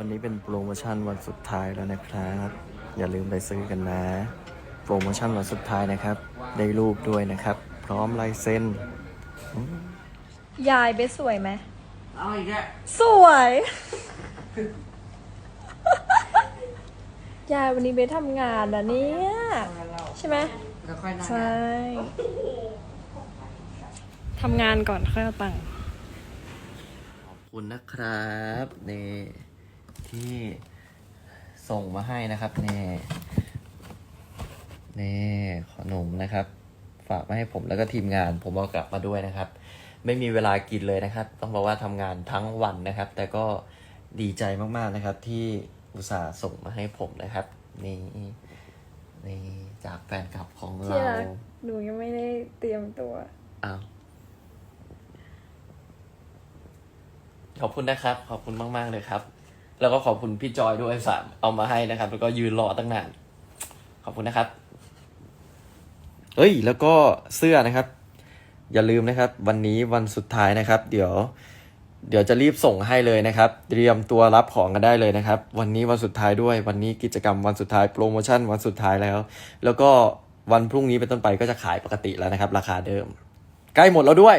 วันนี้เป็นโปรโมชั่นวันสุดท้ายแล้วนะครับ อย่าลืมไปซื้อกันนะ โปรโมชั่นวันสุดท้ายนะครับ ได้รูปด้วยนะครับ พร้อมลายเซ็นยายเบสสวยไหมเอาอีกแล้วสวย ยายวันนี้เบสทำงานนะเนี่ยใช่ไหมแล้วค่อยนั่งใช่ทำงานก่อนค่อยเอาตังค์ขอบคุณนะครับนี่ ที่ส่งมาให้นะครับนี่นี่ขนมนะครับ ฝากมาให้ผมแล้วก็ทีมงาน ผมเอากลับมาด้วยนะครับ ไม่มีเวลากินเลยนะครับ ต้องบอกว่าทำงานทั้งวันนะครับ แต่ก็ดีใจมากๆนะครับ ที่อุตส่าห์ส่งมาให้ผมนะครับนี่นี่จากแฟนคลับของที่เรารักหนูยังไม่ได้เตรียมตัวอ้าวขอบคุณนะครับ ขอบคุณมาก ๆ เลยครับ แล้วก็ขอบคุณพี่จอยด้วยสามเอามาให้นะครับ แล้วก็ยืนรอตั้งนาน ขอบคุณนะครับ เอ้ย แล้วก็เสื้อนะครับ อย่าลืมนะครับ วันนี้วันสุดท้ายนะครับ เดี๋ยว เดี๋ยวจะรีบส่งให้เลยนะครับ เตรียมตัวรับของกันได้เลยนะครับ วันนี้วันสุดท้ายด้วย วันนี้กิจกรรมวันสุดท้ายโปรโมชั่นวันสุดท้ายแล้ว แล้วก็วันพรุ่งนี้เป็นต้นไปก็จะขายปกติแล้วนะครับ ราคาเดิม ใกล้หมดแล้วด้วย